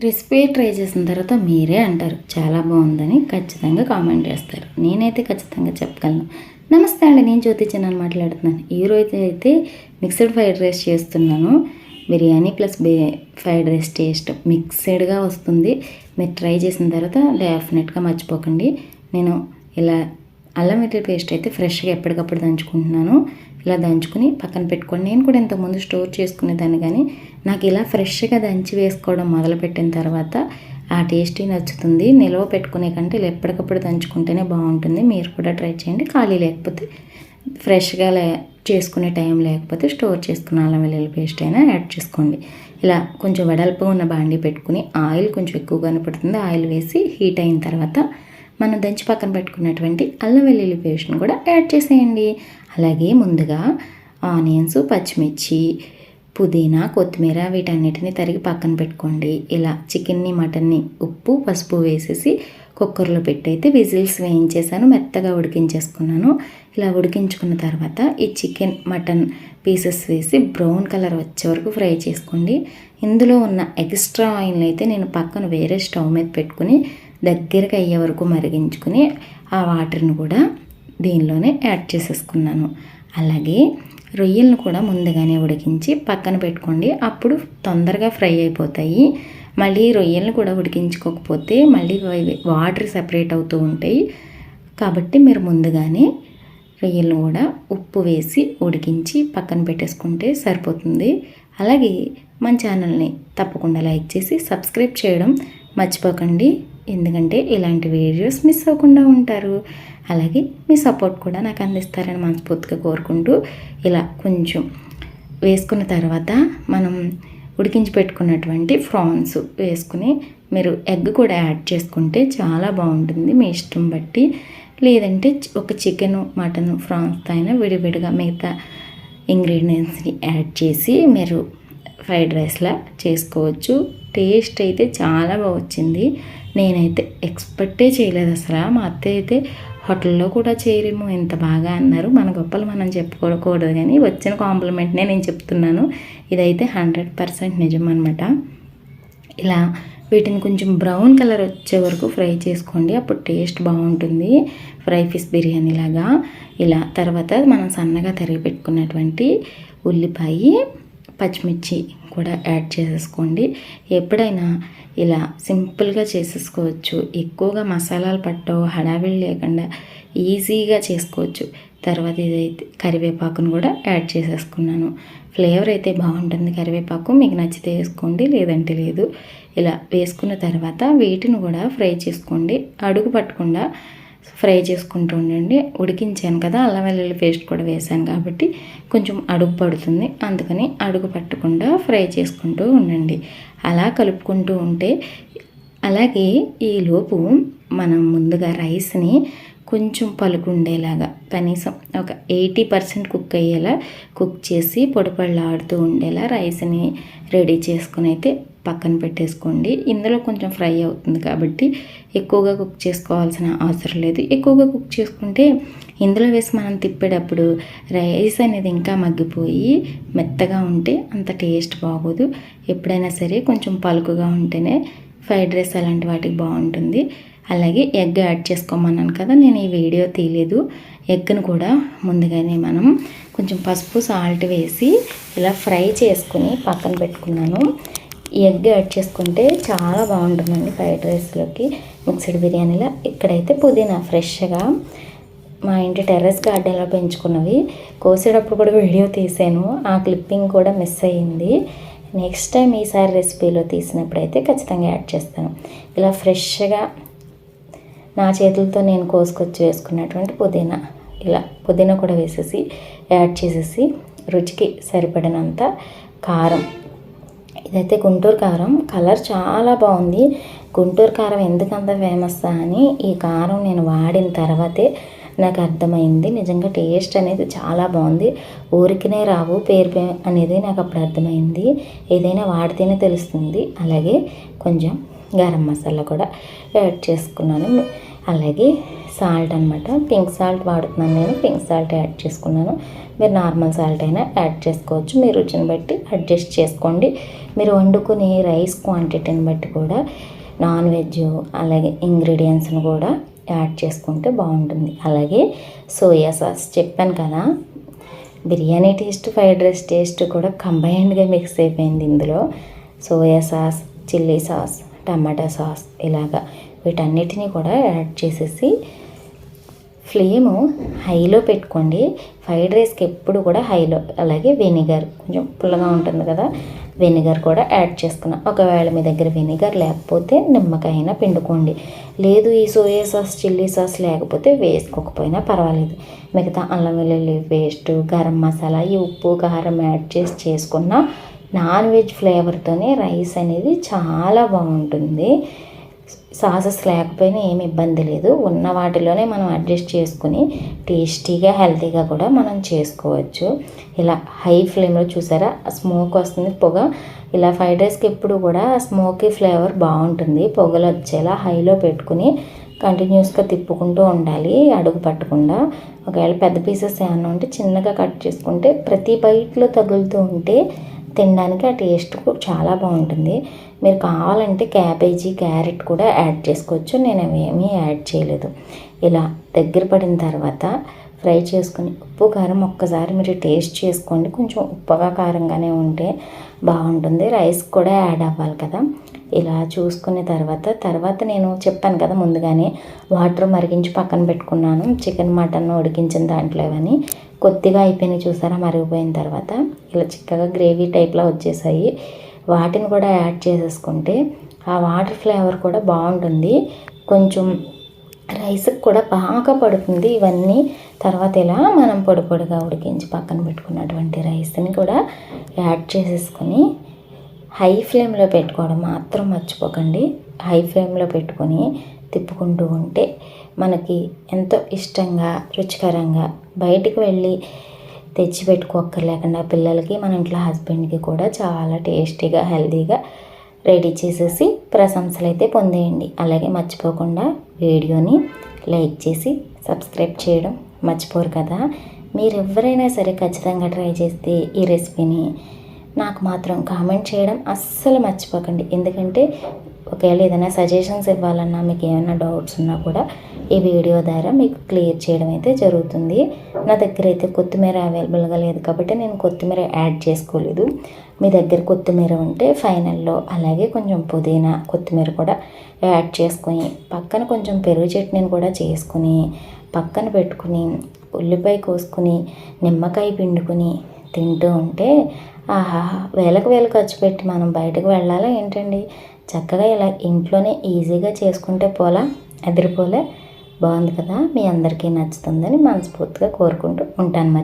Recipe try చేసిన తర్వాత మీరే అంటారు. చాలా బాగుందని ఖచ్చితంగా కామెంట్ చేస్తారు. నేనైతే ఖచ్చితంగా చెప్పగలను. నమస్తే అండి నేను జ్యోతి చిన్నాను మాట్లాడుతున్నాను. ఈరోజు అయితే మిక్స్డ్ ఫ్రైడ్ రైస్ చేస్తున్నాను. బిర్యానీ ప్లస్ బే ఫ్రైడ్ రైస్ టేస్ట్ మిక్స్డ్గా వస్తుంది. మీరు ట్రై చేసిన తర్వాత డెఫినెట్గా మర్చిపోకండి. నేను ఇలా అల్లం వెల్లుల్లి పేస్ట్ అయితే ఫ్రెష్గా ఎప్పటికప్పుడు దంచుకుంటున్నాను. ఇలా దంచుకుని పక్కన పెట్టుకోండి. నేను కూడా ఇంతకుముందు స్టోర్ చేసుకునేదాన్ని కానీ నాకు ఇలా ఫ్రెష్గా దంచి వేసుకోవడం మొదలుపెట్టిన తర్వాత ఆ టేస్టీ నచ్చుతుంది. నిల్వ పెట్టుకునే కంటే ఇలా ఎప్పటికప్పుడు దంచుకుంటేనే బాగుంటుంది. మీరు కూడా ట్రై చేయండి. ఖాళీ లేకపోతే ఫ్రెష్గా లే చేసుకునే టైం లేకపోతే స్టోర్ చేసుకున్న అల్లం వెల్లుల్లి పేస్ట్ అయినా యాడ్ చేసుకోండి. ఇలా కొంచెం వెడల్పు ఉన్న బాండి పెట్టుకుని ఆయిల్ కొంచెం ఎక్కువగానే పడుతుంది. ఆయిల్ వేసి హీట్ అయిన తర్వాత మనం దంచి పక్కన పెట్టుకున్నటువంటి అల్లం వెల్లుల్లి పేస్ట్ని కూడా యాడ్ చేసేయండి. అలాగే ముందుగా ఆనియన్స్ పచ్చిమిర్చి పుదీనా కొత్తిమీర వీటన్నిటిని తరిగి పక్కన పెట్టుకోండి. ఇలా చికెన్ని మటన్ని ఉప్పు పసుపు వేసేసి కుక్కర్లో పెట్టయితే విజిల్స్ వేయించేసాను. మెత్తగా ఉడికించేసుకున్నాను. ఇలా ఉడికించుకున్న తర్వాత ఈ చికెన్ మటన్ పీసెస్ వేసి బ్రౌన్ కలర్ వచ్చే వరకు ఫ్రై చేసుకోండి. ఇందులో ఉన్న ఎక్స్ట్రా ఆయిల్ అయితే నేను పక్కన వేరే స్టవ్ మీద పెట్టుకుని దగ్గరగా అయ్యే వరకు మరిగించుకుని ఆ వాటర్ని కూడా దీనిలోనే యాడ్ చేసేసుకున్నాను. అలాగే రొయ్యలను కూడా ముందుగానే ఉడికించి పక్కన పెట్టుకోండి. అప్పుడు తొందరగా ఫ్రై అయిపోతాయి. మళ్ళీ రొయ్యలను కూడా ఉడికించుకోకపోతే మళ్ళీ వాటర్ సెపరేట్ అవుతూ ఉంటాయి. కాబట్టి మీరు ముందుగానే రొయ్యలను కూడా ఉప్పు వేసి ఉడికించి పక్కన పెట్టేసుకుంటే సరిపోతుంది. అలాగే మన ఛానల్ని తప్పకుండా లైక్ చేసి సబ్స్క్రైబ్ చేయడం మర్చిపోకండి. ఎందుకంటే ఇలాంటి వీడియోస్ మిస్ అవ్వకుండా ఉంటారు. అలాగే మీ సపోర్ట్ కూడా నాకు అందిస్తారని మనస్ఫూర్తిగా కోరుకుంటూ ఇలా కొంచెం వేసుకున్న తర్వాత మనం ఉడికించి పెట్టుకున్నటువంటి ఫ్రాన్స్ వేసుకుని మీరు ఎగ్ కూడా యాడ్ చేసుకుంటే చాలా బాగుంటుంది. మీ ఇష్టం బట్టి లేదంటే ఒక చికెన్ మటన్ ఫ్రాన్స్ అయినా విడివిడిగా మిగతా ఇంగ్రీడియంట్స్ని యాడ్ చేసి మీరు ఫ్రైడ్ రైస్లా చేసుకోవచ్చు. టేస్ట్ అయితే చాలా బాగా వచ్చింది. నేనైతే ఎక్స్పెక్టే చేయలేదు అసలు. మా అత్తయ్య అయితే హోటల్లో కూడా చేయరేమో ఇంత బాగా అన్నారు. మన గొప్పలు మనం చెప్పుకోకూడదు కానీ వచ్చిన కాంప్లిమెంట్నే నేను చెప్తున్నాను. ఇదైతే హండ్రెడ్ పర్సెంట్ నిజం అనమాట ఇలా వీటిని కొంచెం బ్రౌన్ కలర్ వచ్చే వరకు ఫ్రై చేసుకోండి. అప్పుడు టేస్ట్ బాగుంటుంది. ఫ్రై ఫిష్ బిర్యానీ లాగా. ఇలా తర్వాత మనం సన్నగా తరిగి పెట్టుకున్నటువంటి ఉల్లిపాయ పచ్చిమిర్చి కూడా యాడ్ చేసేసుకోండి. ఎప్పుడైనా ఇలా సింపుల్గా చేసేసుకోవచ్చు. ఎక్కువగా మసాలాలు పట్టవు హడావిడి లేకుండా ఈజీగా చేసుకోవచ్చు. తర్వాత ఇదైతే కరివేపాకును కూడా యాడ్ చేసేసుకున్నాను. ఫ్లేవర్ అయితే బాగుంటుంది కరివేపాకు మీకు నచ్చితే వేసుకోండి లేదంటే లేదు. ఇలా వేసుకున్న తర్వాత వీటిని కూడా ఫ్రై చేసుకోండి. అడుగు పట్టకుండా ఫ్రై చేసుకుంటూ ఉండండి. ఉడికించాను కదా అల్లం వెల్లుల్లి పేస్ట్ కూడా వేసాను కాబట్టి కొంచెం అడుగు పడుతుంది. అందుకని అడుగు పట్టకుండా ఫ్రై చేసుకుంటూ ఉండండి. అలా కలుపుకుంటూ ఉంటే అలాగే ఈలోపు మనం ముందుగా రైస్ని కొంచెం పలుకుండేలాగా కనీసం ఒక ఎయిటీ పర్సెంట్ కుక్ అయ్యేలా కుక్ చేసి పొడిపళ్ళాడుతూ ఉండేలా రైస్ని రెడీ చేసుకుని అయితే పక్కన పెట్టేసుకోండి. ఇందులో కొంచెం ఫ్రై అవుతుంది కాబట్టి ఎక్కువగా కుక్ చేసుకోవాల్సిన అవసరం లేదు. ఎక్కువగా కుక్ చేసుకుంటే ఇందులో వేసి మనం తిప్పేటప్పుడు రైస్ అనేది ఇంకా మగ్గిపోయి మెత్తగా ఉంటే అంత టేస్ట్ బాగోదు. ఎప్పుడైనా సరే కొంచెం పలుకుగా ఉంటేనే ఫ్రైడ్ రైస్ అలాంటి వాటికి బాగుంటుంది. అలాగే ఎగ్ యాడ్ చేసుకోమన్నాను కదా నేను ఈ వీడియో తీయలేదు. ఎగ్ను కూడా ముందుగానే మనం కొంచెం పసుపు సాల్ట్ వేసి ఇలా ఫ్రై చేసుకుని పక్కన పెట్టుకున్నాను. ఎగ్ యాడ్ చేసుకుంటే చాలా బాగుంటుందండి ఫ్రైడ్ రైస్లోకి. మిక్స్డ్ బిర్యానీలో ఇక్కడైతే పుదీనా ఫ్రెష్గా మా ఇంటి టెర్రస్ గార్డెన్లో పెంచుకున్నవి. కోసేటప్పుడు కూడా వీడియో తీసాను ఆ క్లిప్పింగ్ కూడా మిస్ అయ్యింది. నెక్స్ట్ టైం ఈసారి రెసిపీలో తీసినప్పుడు అయితే ఖచ్చితంగా యాడ్ చేస్తాను. ఇలా ఫ్రెష్గా నా చేతులతో నేను కోసుకొచ్చి వేసుకున్నటువంటి పుదీనా. ఇలా పుదీనా కూడా వేసేసి యాడ్ చేసేసి రుచికి సరిపడినంత కారం. ఇదైతే గుంటూరు కారం. కలర్ చాలా బాగుంది. గుంటూరు కారం ఎందుకంత ఫేమస్ అని ఈ కారం నేను వాడిన తర్వాతే నాకు అర్థమైంది. నిజంగా టేస్ట్ అనేది చాలా బాగుంది. ఊరికినే రావు పేరు అనేది నాకు అప్పుడు అర్థమైంది. ఏదైనా వాడితేనే తెలుస్తుంది. అలాగే కొంచెం గరం మసాలా కూడా యాడ్ చేసుకున్నాను. అలాగే సాల్ట్ అనమాట పింక్ సాల్ట్ వాడుతున్నాను నేను. పింక్ సాల్ట్ యాడ్ చేసుకున్నాను. మీరు నార్మల్ సాల్ట్ అయినా యాడ్ చేసుకోవచ్చు. మీ రుచిని బట్టి అడ్జస్ట్ చేసుకోండి. మీరు వండుకునే రైస్ క్వాంటిటీని బట్టి కూడా నాన్ వెజ్ అలాగే ఇంగ్రీడియంట్స్ని కూడా యాడ్ చేసుకుంటే బాగుంటుంది. అలాగే సోయా సాస్ చెప్పాను కదా. Biryani taste fried rice taste కూడా కంబైన్డ్గా మిక్స్ అయిపోయింది ఇందులో. సోయా సాస్ చిల్లీ సాస్ టమాటా సాస్ ఇలాగా. వీటన్నిటిని కూడా యాడ్ చేసేసి ఫ్లేము హైలో పెట్టుకోండి. ఫ్రైడ్ రైస్కి ఎప్పుడు కూడా హైలో అలాగే వెనిగర్ కొంచెం పుల్లగా ఉంటుంది కదా వెనిగర్ కూడా యాడ్ చేసుకున్నాం. ఒకవేళ మీ దగ్గర వెనిగర్ లేకపోతే నిమ్మకాయ పిండుకోండి. లేదు ఈ సోయా సాస్ చిల్లీ సాస్ లేకపోతే వేసుకోకపోయినా పర్వాలేదు. మిగతా అల్లం వెల్లుల్లి పేస్ట్ గరం మసాలా ఈ ఉప్పు కారం యాడ్ చేసి చేసుకున్న నాన్ వెజ్ ఫ్లేవర్తోనే రైస్ అనేది చాలా బాగుంటుంది. సాసెస్ లేకపోయినా ఏమి ఇబ్బంది లేదు. ఉన్న వాటిలోనే మనం అడ్జస్ట్ చేసుకుని టేస్టీగా హెల్తీగా కూడా మనం చేసుకోవచ్చు. ఇలా హై ఫ్లేమ్లో చూసారా? స్మోక్ వస్తుంది పొగ. ఇలా ఫ్రైడ్ రైస్కి ఎప్పుడు కూడా స్మోకీ ఫ్లేవర్ బాగుంటుంది. పొగలు వచ్చేలా హైలో పెట్టుకుని కంటిన్యూస్గా తిప్పుకుంటూ ఉండాలి అడుగు పట్టకుండా. ఒకవేళ పెద్ద పీసెస్ ఏమన్నా ఉంటే చిన్నగా కట్ చేసుకుంటే ప్రతి బైట్లో తగులుతూ ఉంటే తినడానికి ఆ టేస్ట్ చాలా బాగుంటుంది. మీరు కావాలంటే క్యాబేజీ క్యారెట్ కూడా యాడ్ చేసుకోవచ్చు. నేను అవేమీ యాడ్ చేయలేదు. ఇలా దగ్గర పడిన తర్వాత ఫ్రై చేసుకుని ఉప్పు కారం ఒక్కసారి మీరు టేస్ట్ చేసుకోండి. కొంచెం ఉప్పగా కారంగానే ఉంటే బాగుంటుంది. రైస్ కూడా యాడ్ అవ్వాలి కదా. ఇలా చూసుకున్న తర్వాత తర్వాత నేను చెప్పాను కదా ముందుగానే వాటర్ మరిగించి పక్కన పెట్టుకున్నాను. చికెన్ మటన్ ఉడికించిన దాంట్లో అని కొద్దిగా అయిపోయినాయి చూసారా మరిగిపోయిన తర్వాత. ఇలా చిక్కగా గ్రేవీ టైప్లో వచ్చేసాయి. వాటిని కూడా యాడ్ చేసేసుకుంటే ఆ వాటర్ ఫ్లేవర్ కూడా బాగుంటుంది. కొంచెం రైస్కి కూడా బాగా పడుతుంది. ఇవన్నీ తర్వాత ఇలా మనం పొడి పొడిగా ఉడికించి పక్కన పెట్టుకున్నటువంటి రైస్ని కూడా యాడ్ చేసేసుకొని హై ఫ్లేమ్లో పెట్టుకోవడం మాత్రం మర్చిపోకండి. హై ఫ్లేమ్లో పెట్టుకొని తిప్పుకుంటూ ఉంటే మనకి ఎంతో ఇష్టంగా రుచికరంగా బయటికి వెళ్ళి తెచ్చి పెట్టుకోక్కర్లేకుండా పిల్లలకి మన ఇంట్లో హస్బెండ్కి కూడా చాలా టేస్టీగా హెల్తీగా రెడీ చేసేసి ప్రశంసలు అయితే పొందేయండి. అలాగే మర్చిపోకుండా వీడియోని లైక్ చేసి సబ్స్క్రైబ్ చేయడం మర్చిపోరు కదా. మీరు ఎవరైనా సరే ఖచ్చితంగా ట్రై చేస్తే ఈ రెసిపీని నాకు మాత్రం కామెంట్ చేయడం అస్సలు మర్చిపోకండి. ఎందుకంటే ఒకవేళ ఏదైనా సజెషన్స్ ఇవ్వాలన్నా మీకు ఏమైనా డౌట్స్ ఉన్నా కూడా ఈ వీడియో ద్వారా మీకు క్లియర్ చేయడం అయితే జరుగుతుంది. నా దగ్గర అయితే కొత్తిమీర అవైలబుల్గా లేదు కాబట్టి నేను కొత్తిమీర యాడ్ చేసుకోలేదు. మీ దగ్గర కొత్తిమీర ఉంటే ఫైనల్లో అలాగే కొంచెం పుదీనా కొత్తిమీర కూడా యాడ్ చేసుకొని పక్కన కొంచెం పెరుగు చట్నీని కూడా చేసుకుని పక్కన పెట్టుకుని ఉల్లిపాయ కోసుకుని నిమ్మకాయ పిండుకుని తింటూ ఉంటే ఆహా వేలకు వేలు ఖర్చు పెట్టి మనం బయటకు వెళ్ళాలా ఏంటండి? చక్కగా ఇలా ఇంట్లోనే ఈజీగా చేసుకుంటే పోలా అదిరిపోలే బాగుంది కదా? మీ అందరికీ నచ్చుతుందని మనస్ఫూర్తిగా కోరుకుంటూ ఉంటాను మరి.